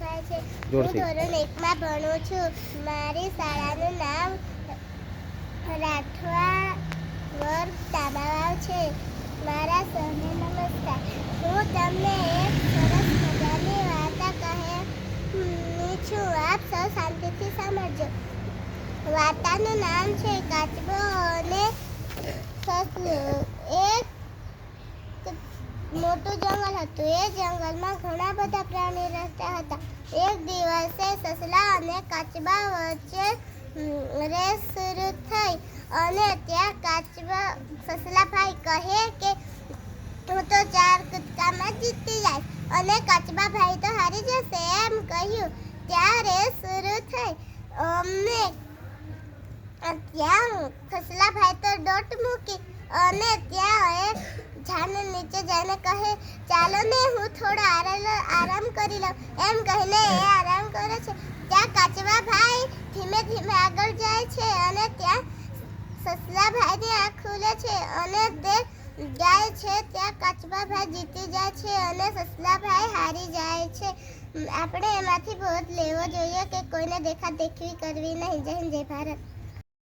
છે. હું. ધોરણ એકમાં ભણું છું. મારી શાળાનું નામ રાઠવા વર્ગ તાબાવાવ છે. મારા સૌને નમસ્કાર. હું તમને એક સરસ મજાની વાર્તા કહેવાની છું. આપ સૌ શાંતિથી સાંભળજો. વાર્તાનું નામ છે કાચબો અને સસલું એક મોટું જંગલ હતું. એ જંગલમાં ઘણા બધા પ્રાણી રહેતા હતા. એક દિવસે સસલા અને કાચબા વચ્ચે રેસ શરૂ થઈ અને ત્યાં કાચબા સસલાભાઈ કહે કે, હું તો ચાર કૂદકામાં જીતી જાય. અને કાચબા ભાઈ તો હારી જશે એમ કહ્યું. ત્યાં રેસ શરૂ થઈ. અમને ત્યાં ખસલાભાઈ તો દોટ મૂકી અને ઝાડ નીચે જઈને કહે, ચાલો ને, હું થોડો આરામ કરી લઉં. એમ કહીને એ આરામ કરે છે. ત્યાં કાચવા ભાઈ ધીમે ધીમે આગળ જાય છે અને ત્યાં સસલા ભાઈની આંખ ખુલે છે અને તે જાય છે. ત્યાં કાચબા ભાઈ જીતી જાય છે અને સસલાભાઈ હારી જાય છે. આપણે એમાંથી બોધ લેવો જોઈએ કે કોઈને દેખા દેખવી કરવી નહીં? જય જય ભારત.